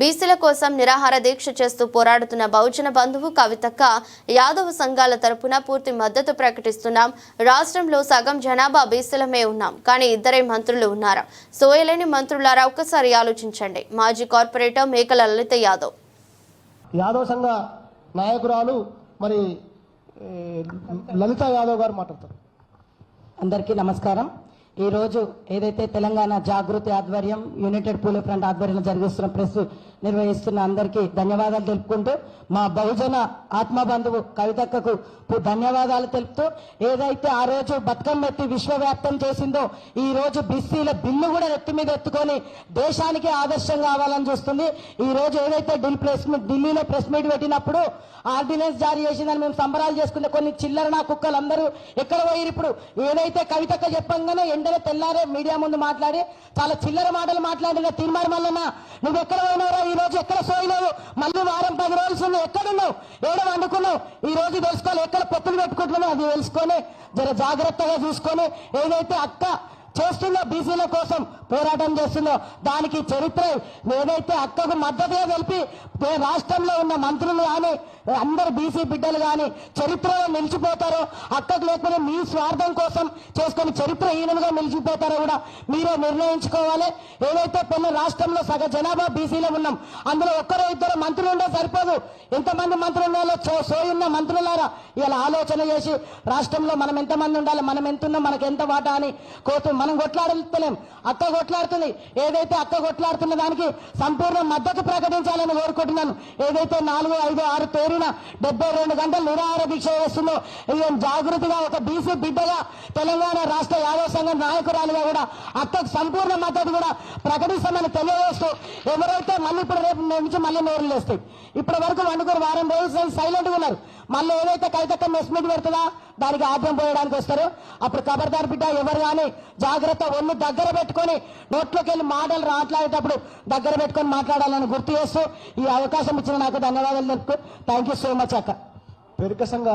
బీసీల కోసం నిరాహార దీక్ష చేస్తూ పోరాడుతున్న బహుజన బంధువు కవితక్క యాదవ సంఘాల తరపున పూర్తి మద్దతు ప్రకటిస్తున్నాం. రాష్ట్రంలో సగం జనాభా బీసీలమే ఉన్నాం. కానీ ఇద్దరే మంత్రులు ఉన్నారు. సోయలేని మంత్రులారా ఒక్కసారి ఆలోచించండి. మాజీ కార్పొరేటర్ మేకల లలిత యాదవ్. యాదవ్ సంఘ నాయకురాలు మరి లలిత యాదవ్ గారు మాట్లాడతారు. అందరికీ నమస్కారం. ఈరోజు ఏదైతే తెలంగాణ జాగృతి ఆధ్వర్యం యునైటెడ్ పూల ఫ్రంట్ ఆధ్వర్యంలో జరిగిస్తున్న ప్రెస్ నిర్వహిస్తున్న అందరికీ ధన్యవాదాలు తెలుపుకుంటూ మా బహుజన ఆత్మబంధువు కవితక్కకు ధన్యవాదాలు తెలుపుతూ ఏదైతే ఆ రోజు బతుకమ్మ ఎత్తి విశ్వవ్యాప్తం చేసిందో ఈ రోజు బిస్సీల బిల్లు కూడా ఎత్తి మీద ఎత్తుకొని దేశానికి ఆదర్శం కావాలని చూస్తుంది. ఈ రోజు ఏదైతే ఢిల్లీ ప్రెస్ మీట్ ఢిల్లీలో ప్రెస్ మీట్ పెట్టినప్పుడు ఆర్డినెన్స్ జారీ చేసిందని మేము సంబరాలు చేసుకుంటే కొన్ని చిల్లర నా కుక్కలు అందరూ ఎక్కడ పోయిరు ఇప్పుడు? ఏదైతే కవితక్క చెప్పంగానే ఎండలో తెల్లారే మీడియా ముందు మాట్లాడి చాలా చిల్లర మాటలు మాట్లాడిన తీర్మానం వల్లన? నువ్వు ఎక్కడ పోయినారో రోజు ఎక్కడ సోయినావు మళ్ళీ వారం పది రోజులు ఎక్కడున్నావు? ఏడ వండుకున్నావు? ఈ రోజు తెలుసుకోవాలి ఎక్కడ పొత్తులు పెట్టుకుంటున్నావు? అది తెలుసుకొని జర జాగ్రత్తగా చూసుకొని ఏదైతే అక్క చేస్తుందో బీసీల కోసం పోరాటం చేస్తుందో దానికి చరిత్ర ఏదైతే అక్కకు మద్దతుగా తెలిపి రాష్ట్రంలో ఉన్న మంత్రులు కానీ అందరు బీసీ బిడ్డలు కానీ చరిత్రలో నిలిచిపోతారో అక్కకు లేకపోతే మీ స్వార్థం కోసం చేసుకుని చరిత్రహీనంగా నిలిచిపోతారో కూడా మీరే నిర్ణయించుకోవాలి. ఏదైతే పెళ్ళి రాష్ట్రంలో సగ జనాభా బీసీలో ఉన్నాం అందులో ఒక్కరో ఇద్దరు మంత్రులు ఉండే సరిపోదు. ఎంతమంది మంత్రులు ఉండాలో సోయున్న మంత్రులారా ఇలా ఆలోచన చేసి రాష్ట్రంలో మనం ఎంతమంది ఉండాలి మనం ఎంత ఉన్నాం మనకు ఎంత వాటా అని కోతు మనం కొట్లాడలేం. అక్క కొట్లాడుతుంది. ఏదైతే అక్క కొట్లాడుతున్న దానికి సంపూర్ణ మద్దతు ప్రకటించాలని కోరుకుంటున్నాను. ఏదైతే నాలుగు ఐదు ఆరు తేరిన డెబ్బై రెండు గంటలు నిరాహార దీక్ష చేస్తుందో ఇది జాగృతిగా ఒక బీసీ బిడ్డగా తెలంగాణ రాష్ట్ర యాదవ సంఘం నాయకురాలుగా కూడా అత్త సంపూర్ణ మద్దతు కూడా ప్రకటిస్తామని తెలియజేస్తూ ఎవరైతే మళ్ళీ ఇప్పుడు రేపు నుంచి మళ్ళీ నోరు వేస్తాయి ఇప్పటి వరకు వండుకొని వారం రోజులు సైలెంట్గా ఉన్నారు. మళ్ళీ ఏదైతే కవితక్క మెస్ పెడుతుందా దానికి ఆద్యం పోయడానికి వస్తారు. అప్పుడు ఖబర్దార్ బిడ్డ ఎవరు కానీ జాగ్రత్త ఒళ్ళు దగ్గర పెట్టుకొని నోట్లోకి వెళ్ళి మాటలు మాట్లాడేటప్పుడు దగ్గర పెట్టుకొని మాట్లాడాలని గుర్తు చేస్తూ ఈ అవకాశం ఇచ్చిన నాకు ధన్యవాదాలు తెలుపుతూ థ్యాంక్ యూ సో మచ్ అక్క. పెరుక సంఘ